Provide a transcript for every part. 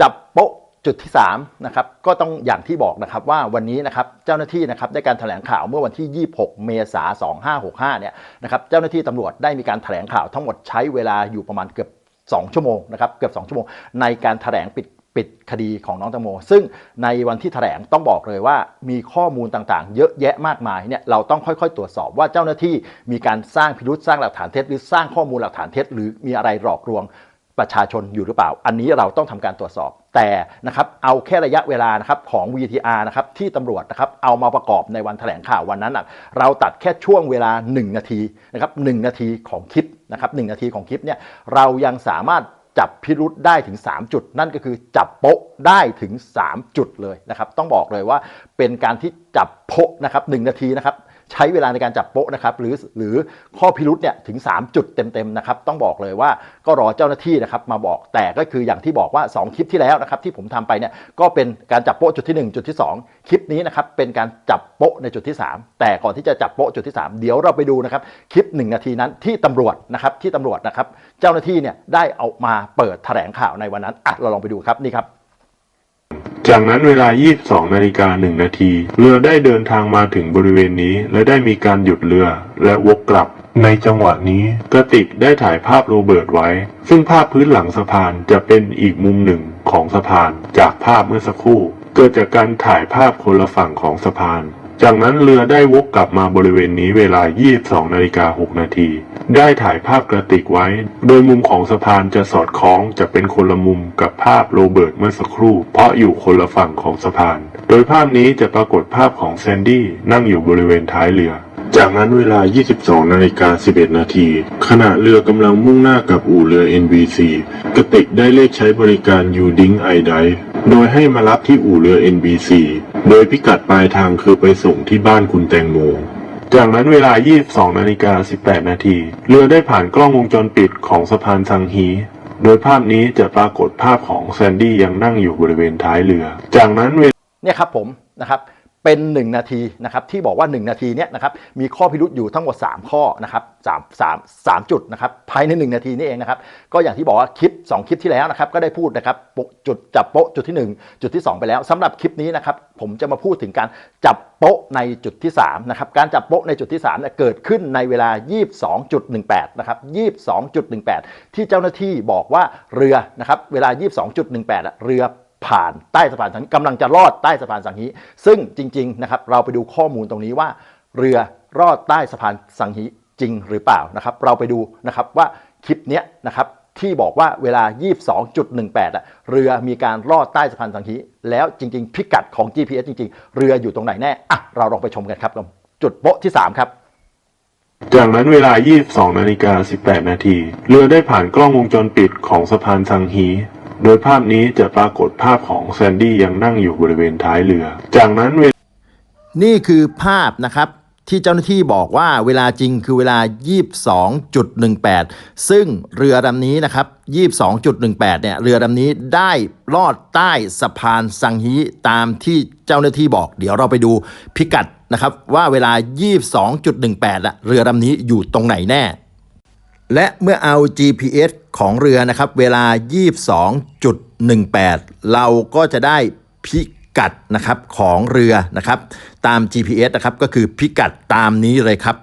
จับโป๊ะจุดที่3นะครับก็ต้องอย่างที่บอกนะครับว่าวันนี้นะครับเจ้าหน้าที่นะครับได้การแถลงข่าวเมื่อวันที่ 26 เมษายน 2565 เนี่ยนะครับเจ้าหน้าที่ตำรวจได้มีการแถลงข่าวทั้งหมดใช้เวลาอยู่ประมาณเกือบ 2 ชั่วโมงนะครับเกือบ 2 ชั่วโมง ในการแถลงปิดปิดคดีของน้องตังโม ซึ่งในวันที่แถลงต้องบอกเลยว่ามีข้อมูลต่างๆ เยอะแยะมากมายเนี่ยเราต้องค่อยๆ ตรวจสอบว่าเจ้าหน้าที่มีการสร้างพิรุษสร้างหลักฐานเท็จหรือสร้างข้อมูลหลักฐานเท็จหรือมีอะไรหลอกลวง ประชาชนอยู่หรือเปล่า อันนี้เราต้องทำการตรวจสอบ แต่นะครับเอาแค่ระยะเวลานะครับของ VTR นะครับที่ตำรวจนะครับเอามาประกอบในวันแถลงข่าววันนั้นนะเราตัดแค่ช่วงเวลา 1 นาทีนะครับหนาทีของคลิปนะครับหนาทีของคลิปเนี่ยเรายังสามารถจับพิรุษได้ถึง 3 จุด นั่นก็คือจับโปะได้ถึง 3 จุดเลยนะครับ ต้องบอกเลยว่าเป็นการที่จับโปะนะครับหนาทีนะครับ ใช้เวลาในการจับโป๊ะนะครับหรือหรือข้อพิรุษเนี่ยถึง 3 จุดเต็มๆนะครับต้องบอกเลยว่าก็รอเจ้าหน้าที่นะครับมาบอกแต่ก็คืออย่างที่บอกว่า 2 คลิปที่แล้วนะครับที่ผมทำไปเนี่ยก็เป็นการจับโป๊ะจุดที่ 1 จุดที่ 2 คลิปนี้นะครับเป็นการจับโป๊ะในจุดที่ 3 แต่ก่อนที่จะจับโป๊ะจุดที่ 3 เดี๋ยวเราไปดูนะครับคลิป 1 นาทีนั้นที่ตำรวจนะครับที่ตำรวจนะครับเจ้าหน้าที่เนี่ยได้เอามาเปิดแถลงข่าวในวันนั้นอะเราลองไปดูครับนี่ครับ จากนั้นเวลา 22 นาฬิกา 1 นาที เรือได้เดินทางมาถึงบริเวณนี้ และได้มีการหยุดเรือและวกกลับ ในจังหวะนี้กระติกได้ถ่ายภาพโรเบิร์ตไว้ ซึ่งภาพพื้นหลังสะพานจะเป็นอีกมุมหนึ่งของสะพาน จากภาพเมื่อสักครู่ เกิดจากการถ่ายภาพคนละฝั่งของสะพาน จากนั้นเรือได้วกกลับมาบริเวณนี้เวลา 22 นาฬิกา 6 นาที ได้ถ่ายภาพกระติกไว้ โดยมุมของสะพานจะสอดคล้องจะเป็นคนละมุมกับภาพโรเบิร์ตเมื่อสักครู่ เพราะอยู่คนละฝั่งของสะพาน โดยภาพนี้จะปรากฏภาพของแซนดี้นั่งอยู่บริเวณท้ายเรือ จากนั้นเวลา 22 นาฬิกา 11 นาที ขณะเรือกำลังมุ่งหน้ากับอู่เรือ NBC กระติกได้เรียกใช้บริการยูดิงไอไดโดยให้มารับที่อู่เรือ NBC โดยพิกัดปลายทางคือไปส่งที่บ้านคุณแตงโม จากนั้นเวลา 22 นาฬิกา 18 นาที เรือได้ผ่านกล้องวงจรปิดของสะพานซังฮี โดยภาพนี้จะปรากฏภาพของแซนดี้ยังนั่งอยู่บริเวณท้ายเรือ จากนั้นเวเนี่ยครับผมนะครับ เป็น 1 นาทีนะครับที่บอกว่า 1 นาทีเนี่ยนะครับมีข้อพิรุษอยู่ทั้งหมด 3 ข้อนะครับ3 3 3จุดนะครับภายใน 1 นาทีนี่เองนะครับก็อย่างที่บอกว่าคลิป 2 คลิปที่แล้วนะครับก็ได้พูดนะครับจุดจับโป๊ะจุดที่ 1 จุดที่ 2 ไปแล้วสำหรับคลิปนี้นะครับผมจะมาพูดถึงการจับโป๊ะในจุดที่3นะครับการจับโป๊ะในจุดที่3เนี่ยเกิดขึ้นในเวลา 22.18นะครับ22.18 ที่เจ้าหน้าที่บอกว่าเรือนะครับเวลา 22.18อะเรือ ผ่านใต้สะพานสังกำลังจะลอดใต้สะพานสังฮีซึ่งจริงๆนะครับเราไปดูข้อมูลตรงนี้ว่า เรือรอดใต้สะพานสังฮีจริงหรือเปล่านะครับ เราไปดูนะครับว่าคลิปเนี้ยนะครับที่บอกว่าเวลา 22.18อะเรือมีการลอดใต้สะพานสังฮีแล้วจริง ๆ พิกัดของ GPS จริง ๆ เรืออยู่ตรงไหนแน่อะเราลองไปชมกันครับจุดโป๊ะที่ 3 ครับจากนั้นเวลา 22นาฬิกา18 นาที เรือได้ผ่านกล้องวงจรปิดของสะพานซังฮี โดยภาพนี้จะปรากฏภาพของแซนดี้ยังนั่งอยู่บริเวณท้ายเรือ จากนั้นเวนี่คือภาพนะครับที่เจ้าหน้าที่บอกว่าเวลาจริงคือเวลา 22.18 ซึ่งเรือลำนี้นะครับ 22.18 เนี่ย เรือลำนี้ได้ลอดใต้สะพานสังฮีตามที่เจ้าหน้าที่บอก เดี๋ยวเราไปดูพิกัดนะครับว่าเวลา 22.18อะเรือลำนี้อยู่ตรงไหนแน่ และเมื่อเอา GPS ของเรือนะครับ เวลา 22.18 เราก็จะได้พิกัดนะครับของเรือนะครับ ตาม GPS นะครับก็คือพิกัดตามนี้เลยครับ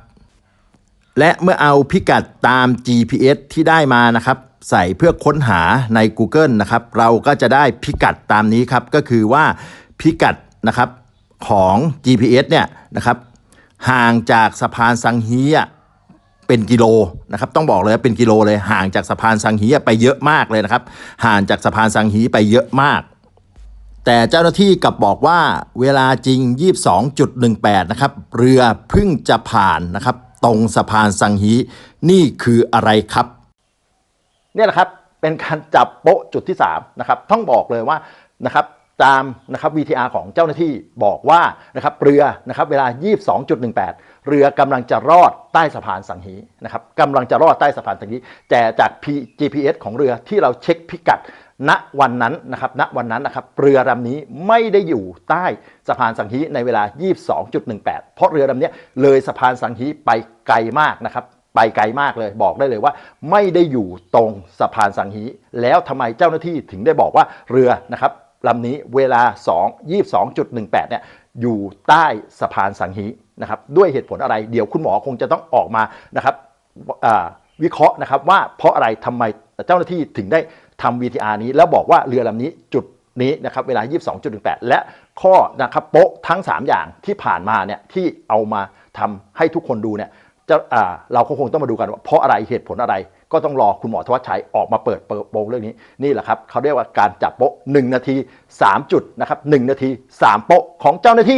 และเมื่อเอาพิกัดตาม GPS ที่ได้มานะครับ ใส่เพื่อค้นหาใน Google นะครับ เราก็จะได้พิกัดตามนี้ครับ ก็คือว่าพิกัดนะครับของ GPS เนี่ยนะครับ ห่างจากสะพานสังฮีอะ เป็นกิโลนะครับต้องบอกเลยเป็นกิโลเลยห่างจากสะพานสังฮีไปเยอะมากเลยนะครับ ห่างจากสะพานสังฮีไปเยอะมาก แต่เจ้าหน้าที่กลับบอกว่าเวลาจริง 22.18 นะครับ เรือเพิ่งจะผ่านนะครับ ตรงสะพานสังฮีนี่คืออะไรครับ เนี่ยแหละครับเป็นการจับโป๊ะจุดที่3นะครับต้องบอกเลยว่านะครับ ตามนะครับ VTR ของเจ้าหน้าที่บอกว่านะครับเรือนะครับเวลา 22.18 เรือกำลังจะรอดใต้สะพานสังฮีนะครับกำลังจะรอดใต้สะพานสังฮีแต่จาก GPS ของเรือที่เราเช็คพิกัดณวันนั้นนะครับณวันนั้นนะครับเรือลำนี้ไม่ได้อยู่ใต้สะพานสังฮีในเวลา 22.18 เพราะเรือลำนี้เลยสะพานสังฮีไปไกลมากนะครับไปไปไกลมากเลยบอกได้เลยว่า ไม่ได้อยู่ตรงสะพานสังฮีแล้วทำไมเจ้าหน้าที่ถึงได้บอกว่าเรือนะครับ ลำนี้เวลา 2 22.18 เนี่ยอยู่ใต้สะพานสังฮีนะครับด้วยเหตุผลอะไรเดี๋ยวคุณหมอคงจะต้องออกมานะครับวิเคราะห์นะครับว่าเพราะอะไรทำไมเจ้าหน้าที่ถึงได้ทำ VTR นี้ แล้วบอกว่าเรือลำนี้จุดนี้นะครับเวลา 22.18 และข้อนะครับโป๊ะทั้ง 3 อย่างที่ผ่านมาเนี่ยที่เอามาทำให้ทุกคนดูเนี่ย จะอ่าเราก็คงต้องมาดูกันว่าเพราะอะไรเหตุผลอะไร ก็ต้องรอคุณหมอทวัชชัยออกมาเปิดโปงเรื่องนี้นี่แหละครับเขาเรียกว่าการจับโป๊ะ1นาที 3 จุดนะครับ1นาที 3 โป๊ะของเจ้าหน้าที่